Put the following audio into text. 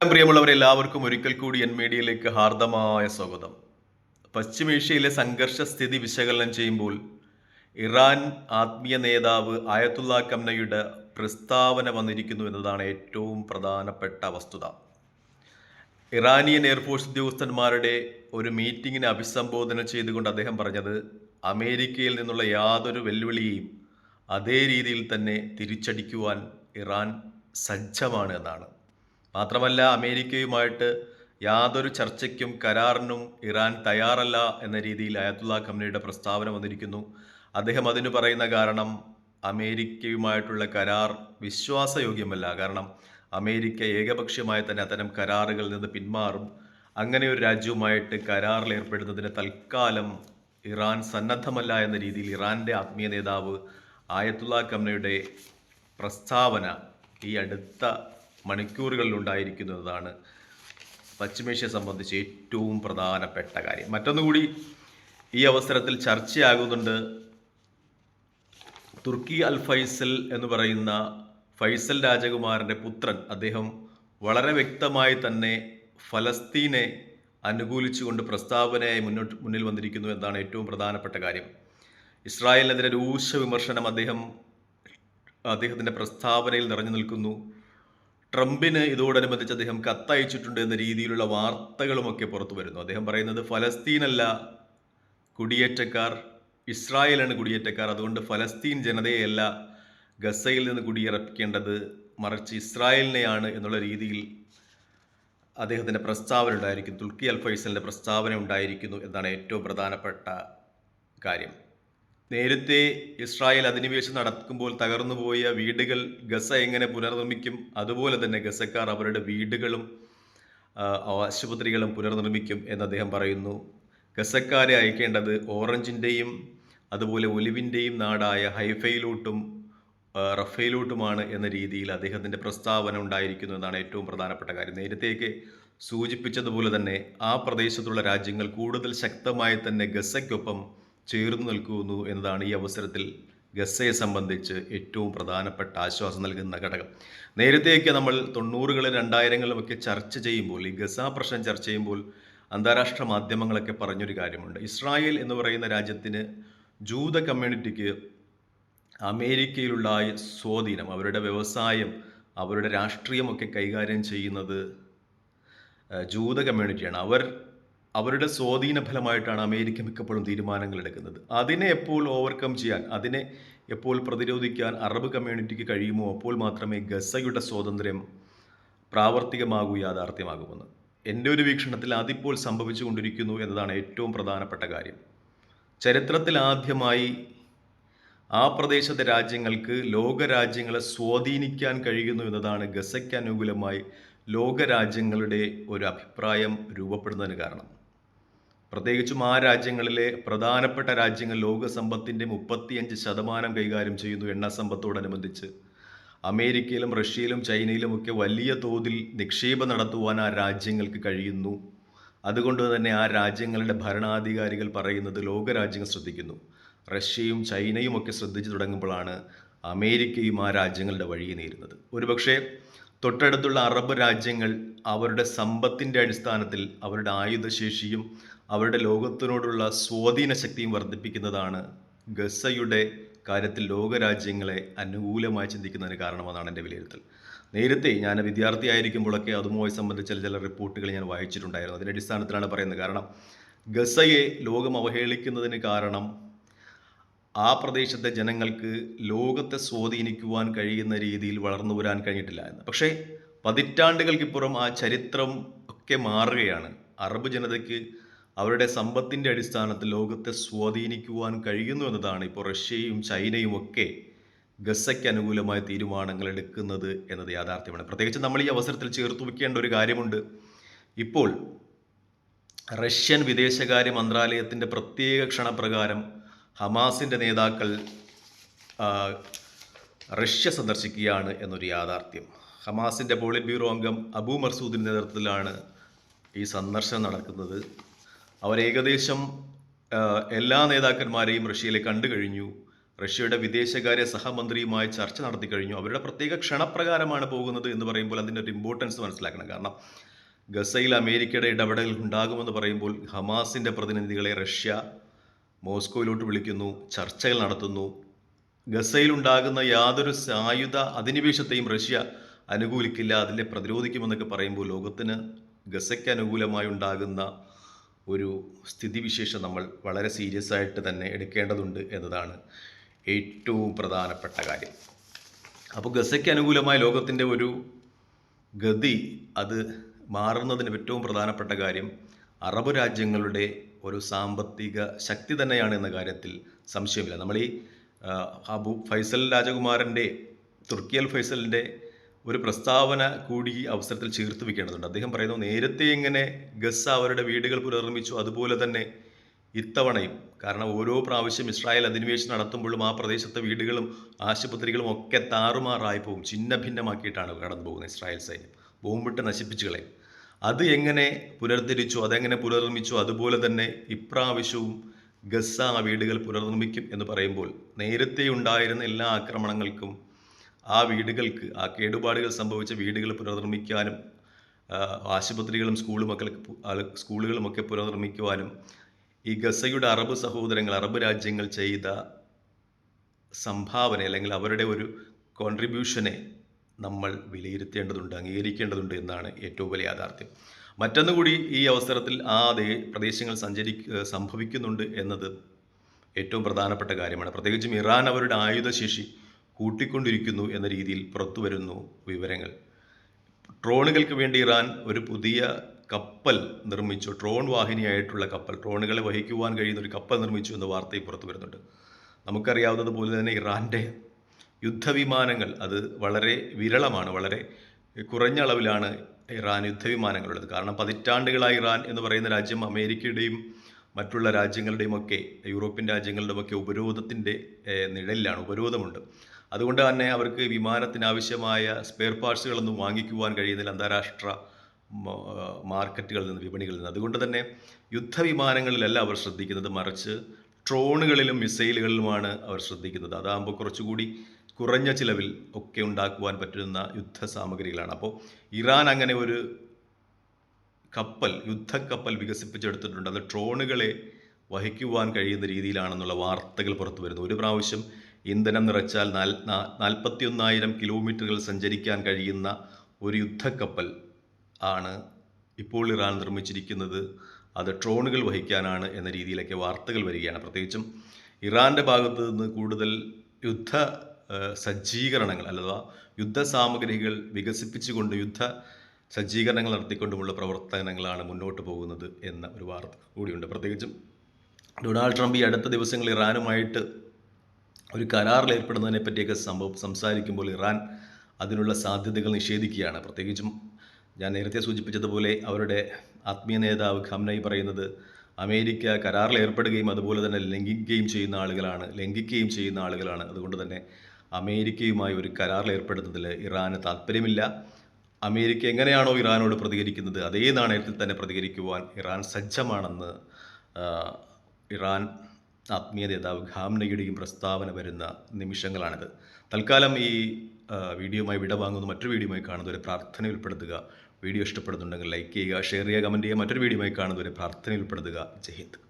പ്രിയമുള്ളവരെ എല്ലാവർക്കും ഒരിക്കൽ കൂടി എൻ മീഡിയയിലേക്ക് ഹാർദമായ സ്വാഗതം. പശ്ചിമേഷ്യയിലെ സംഘർഷ സ്ഥിതി വിശകലനം ചെയ്യുമ്പോൾ ഇറാൻ ആത്മീയ നേതാവ് ആയത്തുള്ള കംനയുടെ പ്രസ്താവന വന്നിരിക്കുന്നു എന്നതാണ് ഏറ്റവും പ്രധാനപ്പെട്ട വസ്തുത. ഇറാനിയൻ എയർഫോഴ്സ് ഉദ്യോഗസ്ഥന്മാരുടെ ഒരു മീറ്റിങ്ങിനെ അഭിസംബോധന ചെയ്തുകൊണ്ട് അദ്ദേഹം പറഞ്ഞത് അമേരിക്കയിൽ നിന്നുള്ള യാതൊരു വെല്ലുവിളിയെയും അതേ രീതിയിൽ തന്നെ തിരിച്ചടിക്കുവാൻ ഇറാൻ സജ്ജമാണ് എന്നാണ്. മാത്രമല്ല അമേരിക്കയുമായിട്ട് യാതൊരു ചർച്ചയ്ക്കും കരാറിനും ഇറാൻ തയ്യാറല്ല എന്ന രീതിയിൽ അയത്തുള്ള കമ്പനിയുടെ പ്രസ്താവന വന്നിരിക്കുന്നു. അദ്ദേഹം അതിന് പറയുന്ന കാരണം അമേരിക്കയുമായിട്ടുള്ള കരാർ വിശ്വാസയോഗ്യമല്ല. കാരണം അമേരിക്ക ഏകപക്ഷീയമായി തന്നെ അത്തരം കരാറുകളിൽ നിന്ന് പിന്മാറും. അങ്ങനെ ഒരു രാജ്യവുമായിട്ട് കരാറിൽ ഏർപ്പെടുന്നതിന് തൽക്കാലം ഇറാൻ സന്നദ്ധമല്ല എന്ന രീതിയിൽ ഇറാന്റെ ആത്മീയ നേതാവ് ആയത്തുള്ള കമ്മനയുടെ പ്രസ്താവന ഈ അടുത്ത മണിക്കൂറുകളിൽ ഉണ്ടായിരിക്കുന്നതാണ് പശ്ചിമേഷ്യയെ സംബന്ധിച്ച് ഏറ്റവും പ്രധാനപ്പെട്ട കാര്യം. മറ്റൊന്നുകൂടി ഈ അവസരത്തിൽ ചർച്ചയാകുന്നുണ്ട് തുർക്കി അൽ ഫൈസൽ എന്ന് പറയുന്ന ഫൈസൽ രാജകുമാരന്റെ പുത്രൻ. അദ്ദേഹം വളരെ വ്യക്തമായി തന്നെ ഫലസ്തീനെ അനുകൂലിച്ചുകൊണ്ട് പ്രസ്താവനയായി മുന്നോട്ട് മുന്നിൽ വന്നിരിക്കുന്നു എന്നാണ് ഏറ്റവും പ്രധാനപ്പെട്ട കാര്യം. ഇസ്രായേലിനെതിരെ രൂക്ഷ വിമർശനം അദ്ദേഹം അദ്ദേഹത്തിന്റെ പ്രസ്താവനയിൽ നിറഞ്ഞു നിൽക്കുന്നു. ട്രംപിന് ഇതോടനുബന്ധിച്ച് അദ്ദേഹം കത്തയച്ചിട്ടുണ്ട് എന്ന രീതിയിലുള്ള വാർത്തകളുമൊക്കെ പുറത്തു വരുന്നു. അദ്ദേഹം പറയുന്നത് ഫലസ്തീനല്ല കുടിയേറ്റക്കാർ ഇസ്രായേലാണ് കുടിയേറ്റക്കാർ. അതുകൊണ്ട് ഫലസ്തീൻ ജനതയെയല്ല ഗസയിൽ നിന്ന് കുടിയിറപ്പിക്കേണ്ടത് മറിച്ച് ഇസ്രായേലിനെയാണ് എന്നുള്ള രീതിയിൽ അദ്ദേഹത്തിന്റെ പ്രസ്താവന ഉണ്ടായിരിക്കും. തുൽക്കി അൽ ഫൈസലിന്റെ പ്രസ്താവന ഉണ്ടായിരിക്കുന്നു എന്നാണ് ഏറ്റവും പ്രധാനപ്പെട്ട കാര്യം. നേരത്തെ ഇസ്രായേൽ അധിനിവേശം നടക്കുമ്പോൾ തകർന്നുപോയ വീടുകൾ ഗസ എങ്ങനെ പുനർനിർമ്മിക്കും? അതുപോലെ തന്നെ ഗസക്കാർ അവരുടെ വീടുകളും ആശുപത്രികളും പുനർനിർമ്മിക്കും എന്ന് അദ്ദേഹം പറയുന്നു. ഗസക്കാരെ അയക്കേണ്ടത് ഓറഞ്ചിന്റെയും അതുപോലെ ഒലിവിന്റെയും നാടായ ഹൈഫയിലോട്ടും റഫയിലോട്ടുമാണ് എന്ന രീതിയിൽ അദ്ദേഹത്തിന്റെ പ്രസ്താവന ഉണ്ടായിരിക്കുന്നു എന്നാണ് ഏറ്റവും പ്രധാനപ്പെട്ട കാര്യം. നേരത്തേക്ക് സൂചിപ്പിച്ചതുപോലെ തന്നെ ആ പ്രദേശത്തുള്ള രാജ്യങ്ങൾ കൂടുതൽ ശക്തമായി തന്നെ ഗസയ്ക്കൊപ്പം ചേർന്ന് നിൽക്കുന്നു എന്നതാണ് ഈ അവസരത്തിൽ ഗസയെ സംബന്ധിച്ച് ഏറ്റവും പ്രധാനപ്പെട്ട ആശ്വാസം നൽകുന്ന ഘടകം. നേരത്തെയൊക്കെ നമ്മൾ തൊണ്ണൂറുകളിൽ രണ്ടായിരങ്ങളിലുമൊക്കെ ചർച്ച ചെയ്യുമ്പോൾ ഈ ഗസ പ്രശ്നം ചർച്ച ചെയ്യുമ്പോൾ അന്താരാഷ്ട്ര മാധ്യമങ്ങളൊക്കെ പറഞ്ഞൊരു കാര്യമുണ്ട്. ഇസ്രായേൽ എന്ന് പറയുന്ന രാജ്യത്തിന് ജൂത കമ്മ്യൂണിറ്റിക്ക് അമേരിക്കയിലുള്ള സ്വാധീനം അവരുടെ വ്യവസായം അവരുടെ രാഷ്ട്രീയമൊക്കെ കൈകാര്യം ചെയ്യുന്നത് ജൂത കമ്മ്യൂണിറ്റിയാണ്. അവർ അവരുടെ സ്വാധീന ഫലമായിട്ടാണ് അമേരിക്ക മിക്കപ്പോഴും തീരുമാനങ്ങൾ എടുക്കുന്നത് അതിനെ എപ്പോൾ ഓവർകം ചെയ്യാൻ അതിനെ എപ്പോൾ പ്രതിരോധിക്കാൻ അറബ് കമ്മ്യൂണിറ്റിക്ക് കഴിയുമോ അപ്പോൾ മാത്രമേ ഗസയുടെ സ്വാതന്ത്ര്യം പ്രാവർത്തികമാകൂ യാഥാർത്ഥ്യമാകുമെന്ന്. എന്റെ ഒരു വീക്ഷണത്തിൽ അതിപ്പോൾ സംഭവിച്ചുകൊണ്ടിരിക്കുന്നു എന്നതാണ് ഏറ്റവും പ്രധാനപ്പെട്ട കാര്യം. ചരിത്രത്തിൽ ആദ്യമായി ആ പ്രദേശത്തെ രാജ്യങ്ങൾക്ക് ലോകരാജ്യങ്ങളെ സ്വാധീനിക്കാൻ കഴിയുന്നു എന്നതാണ് ഗസയ്ക്ക് അനുകൂലമായി ലോകരാജ്യങ്ങളുടെ ഒരു അഭിപ്രായം രൂപപ്പെടുന്നതിന് കാരണം. പ്രത്യേകിച്ചും ആ രാജ്യങ്ങളിലെ പ്രധാനപ്പെട്ട രാജ്യങ്ങൾ ലോകസമ്പത്തിന്റെ മുപ്പത്തിയഞ്ച് ശതമാനം കൈകാര്യം ചെയ്യുന്നു എണ്ണ സമ്പത്തോടനുബന്ധിച്ച് അമേരിക്കയിലും റഷ്യയിലും ചൈനയിലും ഒക്കെ വലിയ തോതിൽ നിക്ഷേപം നടത്തുവാൻ ആ രാജ്യങ്ങൾക്ക് കഴിയുന്നു. അതുകൊണ്ട് തന്നെ ആ രാജ്യങ്ങളുടെ ഭരണാധികാരികൾ പറയുന്നത് ലോകരാജ്യങ്ങൾ ശ്രദ്ധിക്കുന്നു. റഷ്യയും ചൈനയും ഒക്കെ ശ്രദ്ധിച്ചു തുടങ്ങുമ്പോഴാണ് അമേരിക്കയും ആ രാജ്യങ്ങളുടെ വഴിയെ നേരുന്നത്. ഒരുപക്ഷെ തൊട്ടടുത്തുള്ള അറബ് രാജ്യങ്ങൾ അവരുടെ സമ്പത്തിന്റെ അടിസ്ഥാനത്തിൽ അവരുടെ ആയുധശേഷിയും അവരുടെ ലോകത്തിനോടുള്ള സ്വാധീന ശക്തിയും വർദ്ധിപ്പിക്കുന്നതാണ് ഗസയുടെ കാര്യത്തിൽ ലോകരാജ്യങ്ങളെ അനുകൂലമായി ചിന്തിക്കുന്നതിന് കാരണമെന്നാണ് എന്റെ വിലയിരുത്തൽ. നേരത്തെ ഞാൻ വിദ്യാർത്ഥിയായിരിക്കുമ്പോഴൊക്കെ അതുമായി സംബന്ധിച്ച ചില റിപ്പോർട്ടുകൾ ഞാൻ വായിച്ചിട്ടുണ്ടായിരുന്നു. അതിന്റെ അടിസ്ഥാനത്തിലാണ് പറയുന്നത്. കാരണം ഗസയെ ലോകം അവഹേളിക്കുന്നതിന് കാരണം ആ പ്രദേശത്തെ ജനങ്ങൾക്ക് ലോകത്തെ സ്വാധീനിക്കുവാൻ കഴിയുന്ന രീതിയിൽ വളർന്നു വരാൻ കഴിഞ്ഞിട്ടില്ല എന്ന്. പക്ഷേ പതിറ്റാണ്ടുകൾക്കിപ്പുറം ആ ചരിത്രം ഒക്കെ മാറുകയാണ്. അറബ് ജനതയ്ക്ക് അവരുടെ സമ്പത്തിന്റെ അടിസ്ഥാനത്തിൽ ലോകത്തെ സ്വാധീനിക്കുവാൻ കഴിയുന്നു എന്നതാണ് ഇപ്പോൾ റഷ്യയും ചൈനയും ഒക്കെ ഗസയ്ക്ക് അനുകൂലമായ തീരുമാനങ്ങൾ എടുക്കുന്നത് എന്നത് യാഥാർത്ഥ്യമാണ്. പ്രത്യേകിച്ച് നമ്മൾ ഈ അവസരത്തിൽ ചേർത്ത് വയ്ക്കേണ്ട ഒരു കാര്യമുണ്ട്. ഇപ്പോൾ റഷ്യൻ വിദേശകാര്യ മന്ത്രാലയത്തിന്റെ പ്രത്യേക ക്ഷണപ്രകാരം ഹമാസിന്റെ നേതാക്കൾ റഷ്യ സന്ദർശിക്കുകയാണ് എന്നൊരു യാഥാർത്ഥ്യം. ഹമാസിന്റെ പോളിറ്റ് ബ്യൂറോ അംഗം അബു മർസൂദിന്റെ നേതൃത്വത്തിലാണ് ഈ സന്ദർശനം നടക്കുന്നത്. അവർ ഏകദേശം എല്ലാ നേതാക്കന്മാരെയും റഷ്യയിൽ കണ്ടു കഴിഞ്ഞു റഷ്യയുടെ വിദേശകാര്യ സഹമന്ത്രിയുമായി ചർച്ച നടത്തി കഴിഞ്ഞു അവരുടെ പ്രത്യേക ക്ഷണപ്രകാരമാണ് പോകുന്നത് എന്ന് പറയുമ്പോൾ അതിന്റെ ഒരു ഇമ്പോർട്ടൻസ് മനസ്സിലാക്കണം. കാരണം ഗസയിൽ അമേരിക്കയുടെ ഇടപെടൽ ഉണ്ടാകുമെന്ന് പറയുമ്പോൾ ഹമാസിന്റെ പ്രതിനിധികളെ റഷ്യ മോസ്കോയിലോട്ട് വിളിക്കുന്നു ചർച്ചകൾ നടത്തുന്നു. ഗസയിലുണ്ടാകുന്ന യാതൊരു സായുധ അധിനിവേശത്തെയും റഷ്യ അനുകൂലിക്കില്ല അതിനെ പ്രതിരോധിക്കുമെന്നൊക്കെ പറയുമ്പോൾ ലോകത്തിന് ഗസയ്ക്ക് അനുകൂലമായി ഉണ്ടാകുന്ന ഒരു സ്ഥിതിവിശേഷം നമ്മൾ വളരെ സീരിയസ് ആയിട്ട് തന്നെ എടുക്കേണ്ടതുണ്ട് എന്നതാണ് ഏറ്റവും പ്രധാനപ്പെട്ട കാര്യം. അപ്പോൾ ഗസയ്ക്ക് അനുകൂലമായ ലോകത്തിന്റെ ഒരു ഗതി അത് മാറുന്നതിന് ഏറ്റവും പ്രധാനപ്പെട്ട കാര്യം അറബ് രാജ്യങ്ങളുടെ ഒരു സാമ്പത്തിക ശക്തി തന്നെയാണ് എന്ന കാര്യത്തിൽ സംശയമില്ല. നമ്മൾ ഈ അബു ഫൈസൽ രാജകുമാരന്റെ തുർക്കിയൽ ഫൈസലിന്റെ ഒരു പ്രസ്താവന കൂടി ഈ അവസരത്തിൽ ചേർത്ത് വെക്കേണ്ടതുണ്ട്. അദ്ദേഹം പറയുന്നു നേരത്തെ ഇങ്ങനെ ഗസ അവരുടെ വീടുകൾ പുനർനിർമ്മിച്ചു അതുപോലെ തന്നെ ഇത്തവണയും. കാരണം ഓരോ പ്രാവശ്യം ഇസ്രായേൽ അധിനിവേശം നടത്തുമ്പോഴും ആ പ്രദേശത്തെ വീടുകളും ആശുപത്രികളും ഒക്കെ താറുമാറായി പോകും. ഛിന്ന ഭിന്നമാക്കിയിട്ടാണ് കടന്നു പോകുന്നത് ഇസ്രായേൽ സൈന്യം. ബോംബിട്ട് നശിപ്പിച്ചു കളയും. അത് എങ്ങനെ പുനർദ്ധരിച്ചു അതെങ്ങനെ പുനർനിർമ്മിച്ചു അതുപോലെ തന്നെ ഇപ്രാവശ്യവും ഗസ്സ ആ വീടുകൾ പുനർനിർമ്മിക്കും എന്ന് പറയുമ്പോൾ നേരത്തെ ഉണ്ടായിരുന്ന എല്ലാ ആക്രമണങ്ങൾക്കും ആ വീടുകൾക്ക് ആ കേടുപാടുകൾ സംഭവിച്ച വീടുകൾ പുനർനിർമ്മിക്കാനും ആശുപത്രികളും സ്കൂളും ഒക്കെ സ്കൂളുകളും ഒക്കെ പുനർനിർമ്മിക്കുവാനും ഈ ഗസയുടെ അറബ് സഹോദരങ്ങൾ അറബ് രാജ്യങ്ങൾ ചെയ്ത സംഭാവന അല്ലെങ്കിൽ അവരുടെ ഒരു കോൺട്രിബ്യൂഷനെ നമ്മൾ വിലയിരുത്തേണ്ടതുണ്ട് അംഗീകരിക്കേണ്ടതുണ്ട് എന്നാണ് ഏറ്റവും വലിയ യാഥാർത്ഥ്യം. മറ്റൊന്നു കൂടി ഈ അവസരത്തിൽ ആ പ്രദേശങ്ങൾ സഞ്ചരി സംഭവിക്കുന്നുണ്ട് എന്നത് ഏറ്റവും പ്രധാനപ്പെട്ട കാര്യമാണ്. പ്രത്യേകിച്ചും ഇറാൻ അവരുടെ ആയുധശേഷി കൂട്ടിക്കൊണ്ടിരിക്കുന്നു എന്ന രീതിയിൽ പുറത്തുവരുന്നു വിവരങ്ങൾ. ഡ്രോണുകൾക്ക് വേണ്ടി ഇറാൻ ഒരു പുതിയ കപ്പൽ നിർമ്മിച്ചു. ഡ്രോൺ വാഹിനിയായിട്ടുള്ള കപ്പൽ. ഡ്രോണുകളെ വഹിക്കുവാൻ കഴിയുന്ന ഒരു കപ്പൽ നിർമ്മിച്ചു എന്ന വാർത്തയും പുറത്തു വരുന്നുണ്ട്. നമുക്കറിയാവുന്നതുപോലെ തന്നെ ഇറാന്റെ യുദ്ധവിമാനങ്ങൾ അത് വളരെ വിരളമാണ്. വളരെ കുറഞ്ഞ അളവിലാണ് ഇറാൻ യുദ്ധവിമാനങ്ങളുള്ളത്. കാരണം പതിറ്റാണ്ടുകളായി ഇറാൻ എന്ന് പറയുന്ന രാജ്യം അമേരിക്കയുടെയും മറ്റുള്ള രാജ്യങ്ങളുടെയും ഒക്കെ യൂറോപ്യൻ രാജ്യങ്ങളുടെയും ഒക്കെ ഉപരോധത്തിന്റെ നിഴലിലാണ് ഉപരോധമുണ്ട്. അതുകൊണ്ട് തന്നെ അവർക്ക് വിമാനത്തിനാവശ്യമായ സ്പെയർ പാർട്സുകളൊന്നും വാങ്ങിക്കുവാൻ കഴിയുന്നില്ല അന്താരാഷ്ട്ര മാർക്കറ്റുകളിൽ നിന്ന് വിപണികളിൽ നിന്ന്. അതുകൊണ്ട് തന്നെ യുദ്ധവിമാനങ്ങളിലല്ല അവർ ശ്രദ്ധിക്കുന്നത്. മറിച്ച് ഡ്രോണുകളിലും മിസൈലുകളിലുമാണ് അവർ ശ്രദ്ധിക്കുന്നത്. അതാകുമ്പോൾ കുറച്ചുകൂടി കുറഞ്ഞ ചിലവിൽ ഒക്കെ ഉണ്ടാക്കുവാൻ പറ്റുന്ന യുദ്ധ സാമഗ്രികളാണ്. അപ്പോൾ ഇറാൻ അങ്ങനെ ഒരു കപ്പൽ യുദ്ധക്കപ്പൽ വികസിപ്പിച്ചെടുത്തിട്ടുണ്ട്. അത് ഡ്രോണുകളെ വഹിക്കുവാൻ കഴിയുന്ന രീതിയിലാണെന്നുള്ള വാർത്തകൾ പുറത്തു വരുന്നു. ഒരു പ്രാവശ്യം ഇന്ധനം നിറച്ചാൽ നാൽ നാൽപ്പത്തിയൊന്നായിരം കിലോമീറ്ററുകൾ സഞ്ചരിക്കാൻ കഴിയുന്ന ഒരു യുദ്ധക്കപ്പൽ ആണ് ഇപ്പോൾ ഇറാൻ നിർമ്മിച്ചിരിക്കുന്നത്. അത് ഡ്രോണുകൾ വഹിക്കാനാണ് എന്ന രീതിയിലൊക്കെ വാർത്തകൾ വരികയാണ്. പ്രത്യേകിച്ചും ഇറാന്റെ ഭാഗത്ത് നിന്ന് കൂടുതൽ യുദ്ധ സജ്ജീകരണങ്ങൾ അഥവാ യുദ്ധ സാമഗ്രികൾ വികസിപ്പിച്ചുകൊണ്ട് യുദ്ധ സജ്ജീകരണങ്ങൾ നടത്തിക്കൊണ്ടുമുള്ള പ്രവർത്തനങ്ങളാണ് മുന്നോട്ട് പോകുന്നത് എന്ന ഒരു വാർത്ത കൂടിയുണ്ട്. പ്രത്യേകിച്ചും ഡൊണാൾഡ് ട്രംപ് ഈ അടുത്ത ദിവസങ്ങളിൽ ഇറാനുമായിട്ട് ഒരു കരാറിൽ ഏർപ്പെടുന്നതിനെ പറ്റിയൊക്കെ സംഭവം സംസാരിക്കുമ്പോൾ ഇറാൻ അതിനുള്ള സാധ്യതകൾ നിഷേധിക്കുകയാണ്. പ്രത്യേകിച്ചും ഞാൻ നേരത്തെ സൂചിപ്പിച്ചതുപോലെ അവരുടെ ആത്മീയ നേതാവ് ഖംനൈ പറയുന്നത് അമേരിക്ക കരാറിൽ ഏർപ്പെടുകയും അതുപോലെ തന്നെ ലംഘിക്കുകയും ചെയ്യുന്ന ആളുകളാണ് ലംഘിക്കുകയും ചെയ്യുന്ന ആളുകളാണ്. അതുകൊണ്ട് തന്നെ അമേരിക്കയുമായി ഒരു കരാറിൽ ഏർപ്പെടുന്നതിൽ ഇറാന് താല്പര്യമില്ല അമേരിക്ക എങ്ങനെയാണോ ഇറാനോട് പ്രതികരിക്കുന്നത് അതേ നാണയത്തിൽ തന്നെ പ്രതികരിക്കുവാൻ ഇറാൻ സജ്ജമാണെന്ന് ഇറാൻ ആത്മീയ നേതാവ് ഖാംനയുടെയും പ്രസ്താവന വരുന്ന നിമിഷങ്ങളാണിത്. തൽക്കാലം ഈ വീഡിയോയുമായി വിട വാങ്ങുന്ന. മറ്റൊരു വീഡിയോയുമായി കാണുന്നവരെ പ്രാർത്ഥന ഉൾപ്പെടുത്തുക. വീഡിയോ ഇഷ്ടപ്പെടുന്നുണ്ടെങ്കിൽ ലൈക്ക് ചെയ്യുക ഷെയർ ചെയ്യുക കമന്റ് ചെയ്യുക. മറ്റൊരു വീഡിയോയുമായി കാണുന്നവരെ പ്രാർത്ഥന ഉൾപ്പെടുത്തുക. ജയ് ഹിന്ദ്.